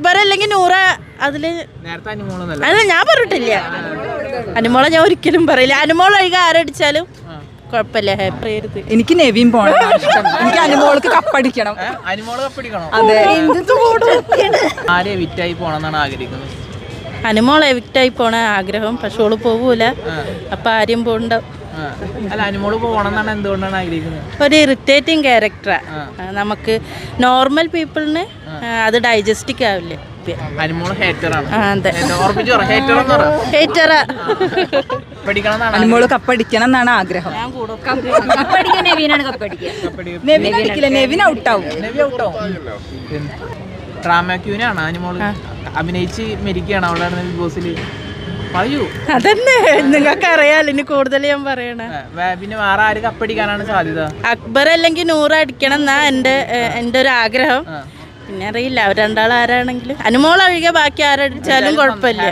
അക്ബർ അല്ലെങ്കിൽ നൂറ അതിൽ അത് ഞാൻ പറഞ്ഞിട്ടില്ല. അനുമോളെ ഞാൻ ഒരിക്കലും പറയില്ല. അനുമോൾ ഒഴികെ ആരടിച്ചാലും കുഴപ്പമില്ല. ഹാപ്പി ചെയ്യരുത് എനിക്ക് നെവിൻ പോണം. ഇഷ്ടം എനിക്ക് അനുമോൾക്ക് കപ്പടിക്കണം. അതെ. ആരെ വിറ്റായി പോണെന്നാണ് ആഗ്രഹിക്കുന്നത്? അനുമോൾ എവിക്റ്റായി പോണ ആഗ്രഹം പക്ഷെ ഓൾ പോവൂല. അപ്പൊ ആരും പോണ്ട. അല്ല അനുമോൾ പോണെന്നാണ് എന്തുകൊണ്ടാണ് ആഗ്രഹിക്കുന്നത്? ഒരു ഇറിറ്റേറ്റിംഗ് ക്യാരക്ടറാ നമുക്ക് നോർമൽ പീപ്പിളിന് അത് ഡൈജസ്റ്റിക് ആവില്ല. അനുമോൾ കപ്പടിക്കണം എന്നാണ് ആഗ്രഹം. നെവിൻ ഔട്ടാവും ഡ്രാമ ക്യൂനാണ് അനുമോൾ. അഭിനയിച്ച് മരിക്കുകയാണ് അവളാണ് ബിഗ് ബോസിൽ പറയൂ. അതന്നെ നിങ്ങൾക്ക് അറിയാലോ ഇനി കൂടുതൽ ഞാൻ പറയണ. പിന്നെ വേറെ ആര് കപ്പടിക്കാനാണ് സാധ്യത? അക്ബർ അല്ലെങ്കിൽ നൂറ് അടിക്കണം എന്നാ എന്റെ എന്റെ ഒരു ആഗ്രഹം. പിന്നെ അറിയില്ല അവർ രണ്ടാൾ ആരാണെങ്കിലും അനുമോൾ ഒഴികെ ബാക്കി ആരടിച്ചാലും കുഴപ്പമില്ല.